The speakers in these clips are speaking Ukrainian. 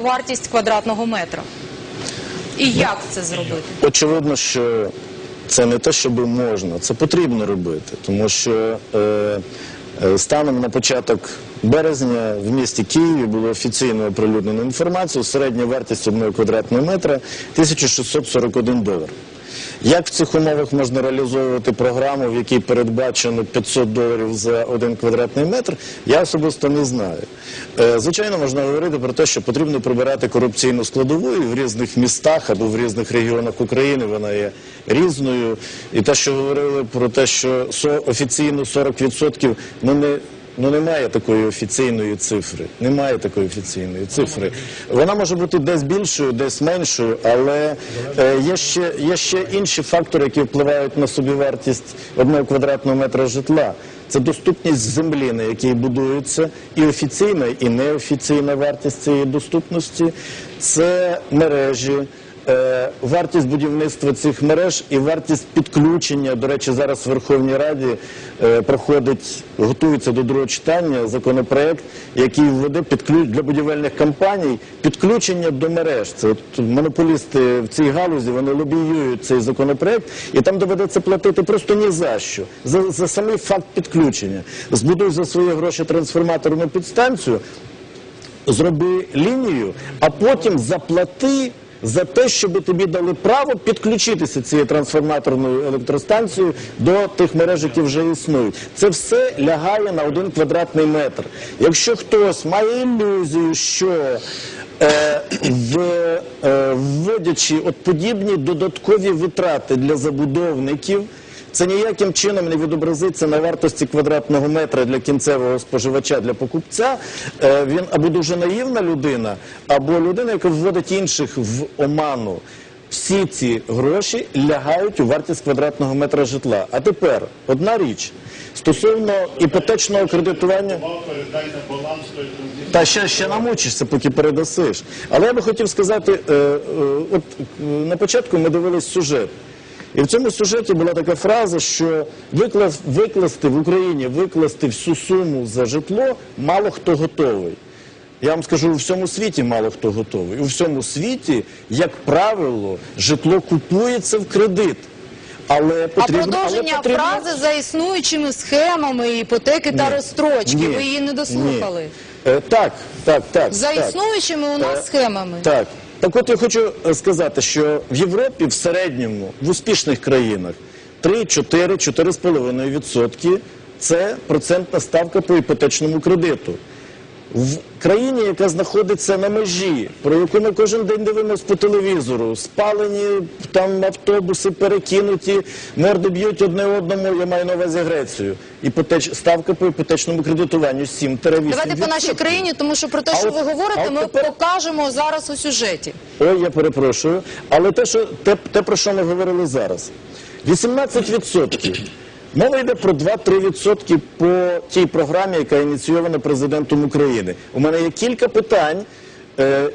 вартість квадратного метра? І як це зробити? Очевидно, що це не те, що можна, це потрібно робити, тому що е, е, станом на початок березня в місті Києві було офіційно оприлюднено інформацію, середня вартість одного квадратного метра 1641 долар. Як в цих умовах можна реалізовувати програму, в якій передбачено 500 доларів за один квадратний метр, я особисто не знаю. Е, Звичайно, можна говорити про те, що потрібно прибирати корупційну складову і в різних містах або в різних регіонах України вона є різною. І те, що говорили про те, що офіційно 40%, ну не Ну немає такої офіційної цифри. Немає такої офіційної цифри. Вона може бути десь більшою, десь меншою, але е, є, ще, є ще інші фактори, які впливають на собівартість одного квадратного метра житла. Це доступність землі, на якій будується, і офіційна, і неофіційна вартість цієї доступності. Це мережі. Е, Вартість будівництва цих мереж і вартість підключення. До речі, зараз в Верховній Раді е, проходить, готується до другого читання законопроект, який введе підклю- для будівельних компаній підключення до мереж. Це от монополісти в цій галузі вони лобіюють цей законопроект, і там доведеться платити просто ні за що за, за самий факт підключення. Збудуй за свої гроші трансформаторну підстанцію, зроби лінію, а потім заплати за те, щоб тобі дали право підключитися цією трансформаторною електростанцією до тих мереж, які вже існують. Це все лягає на один квадратний метр. Якщо хтось має ілюзію, що е, е, вводячи от подібні додаткові витрати для забудовників, це ніяким чином не відобразиться на вартості квадратного метра для кінцевого споживача, для покупця. Е, Він або дуже наївна людина, або людина, яка вводить інших в оману. Всі ці гроші лягають у вартість квадратного метра житла. А тепер одна річ стосовно іпотечного кредитування. Та ще, ще намучишся, поки передасиш. Але я би хотів сказати, е, е, от на початку ми дивились сюжет. І в цьому сюжеті була така фраза, що виклас, викласти в Україні, викласти всю суму за житло, мало хто готовий. Я вам скажу, у всьому світі мало хто готовий. У всьому світі, як правило, житло купується в кредит. Але А продовження але потрібно... фрази за існуючими схемами іпотеки та розстрочки. Ні. Ви її не дослухали. Ні. Е, так, так, так. За так. існуючими у нас Е, схемами. Так. Так от я хочу е, сказати, що в Європі в середньому, в успішних країнах 3, 4, 4,5% це процентна ставка по іпотечному кредиту. В країні, яка знаходиться на межі, про яку ми кожен день дивимося по телевізору, спалені там автобуси перекинуті, морди б'ють одне одному, я маю на увазі Грецію. Іпотеч... Ставка по іпотечному кредитуванню 7 Давайте по нашій країні, тому що про те, що ви говорите, ми тепер- покажемо зараз у сюжеті. Ой, я перепрошую. Але те, що, те, те, про що ми говорили зараз. 18%. Мова йде про 2-3% по тій програмі, яка ініційована президентом України. У мене є кілька питань. Е,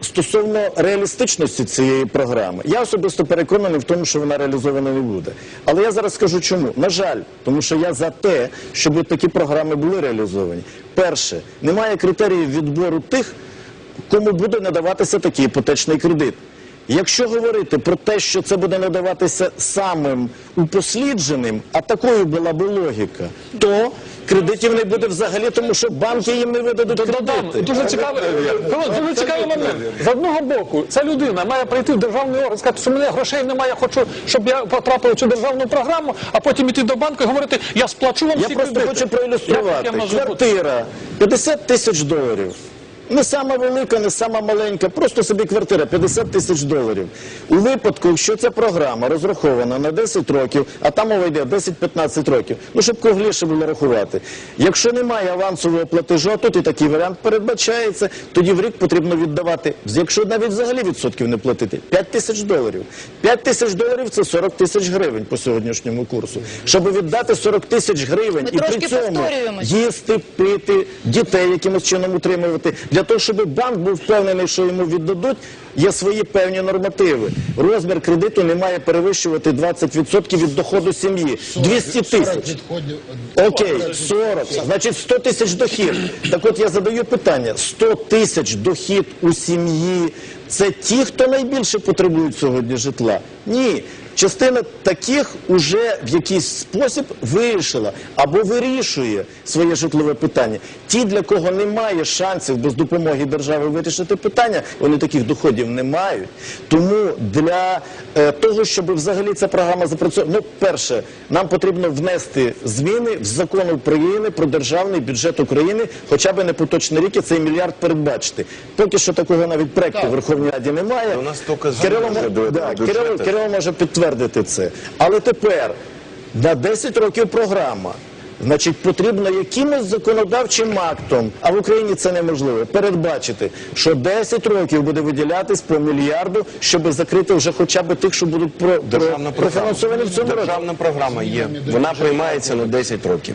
Стосовно реалістичності цієї програми, я особисто переконаний в тому, що вона реалізована не буде. Але я зараз скажу чому. На жаль, тому що я за те, щоб такі програми були реалізовані. Перше, немає критеріїв відбору тих, кому буде надаватися такий іпотечний кредит. Якщо говорити про те, що це буде надаватися самим упослідженим, а такою була б логіка, то кредитів не буде взагалі, тому що банки їм не видадуть кредити. дуже цікавий, Павло, дуже цікавий момент. З одного боку, ця людина має прийти в державний орган, сказати, що в мене грошей немає, я хочу, щоб я потрапив у цю державну програму, а потім іти до банку і говорити, я сплачу вам Я просто хочу проілюструвати. Квартира 50 тисяч доларів. Не сама велика, не сама маленька, просто собі квартира 50 тисяч доларів. У випадку, якщо ця програма розрахована на 10 років, а там мова йде 10-15 років, ну щоб кругліше було рахувати. Якщо немає авансового платежу, а тут і такий варіант передбачається, тоді в рік потрібно віддавати, якщо навіть взагалі відсотків не платити, 5 тисяч доларів. 5 тисяч доларів це 40 тисяч гривень по сьогоднішньому курсу. Щоб віддати 40 тисяч гривень Ми і при цьому їсти, пити, дітей якимось чином утримувати. Для того, щоб банк був впевнений, що йому віддадуть, є свої певні нормативи. Розмір кредиту не має перевищувати 20% від доходу сім'ї. 200 тисяч. Окей, 40. Значить 100 тисяч дохід. Так от я задаю питання: 100 тисяч дохід у сім'ї це ті, хто найбільше потребують сьогодні житла? Ні. Частина таких уже в якийсь спосіб вирішила або вирішує своє житлове питання. Ті, для кого немає шансів без допомоги держави вирішити питання, вони таких доходів не мають. Тому для е, того, щоб взагалі ця програма запрацювала, ну перше, нам потрібно внести зміни в закон України про державний бюджет України, хоча б не поточний рік і цей мільярд передбачити. Поки що такого навіть проекту в Верховній Раді немає. У нас тільки Кирило, мо- до да, до Кирило, Кирило може підтвердити це. Але тепер на 10 років програма. Значить, потрібно якимось законодавчим актом, а в Україні це неможливо, передбачити, що 10 років буде виділятись по мільярду, щоб закрити вже хоча б тих, що будуть про, про, Державна профінансовані в цьому році. Державна програма є. Вона приймається на 10 років.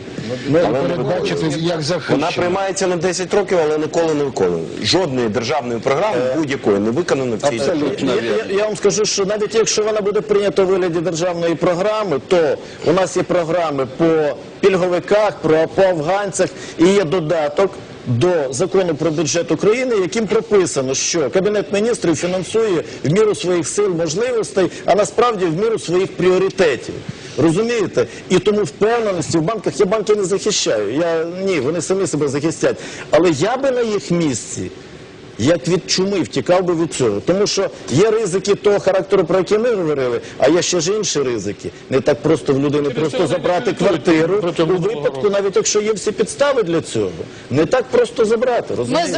Але не передбачити, як захищено. Вона приймається на 10 років, але ніколи не виконує. Жодної державної програми будь-якої не виконано в цій Абсолютно. Я, я, я вам скажу, що навіть якщо вона буде прийнята у вигляді державної програми, то у нас є програми по пільговиках, про афганцях і є додаток. До закону про бюджет України, яким прописано, що кабінет міністрів фінансує в міру своїх сил, можливостей, а насправді в міру своїх пріоритетів. Розумієте? І тому впевненості в банках я банки не захищаю. Я ні, вони самі себе захистять. Але я би на їх місці як від чуми втікав би від цього. Тому що є ризики того характеру, про які ми говорили, а є ще ж інші ризики. Не так просто в людини просто забрати квартиру у випадку, навіть якщо є всі підстави для цього. Не так просто забрати. Розумієте?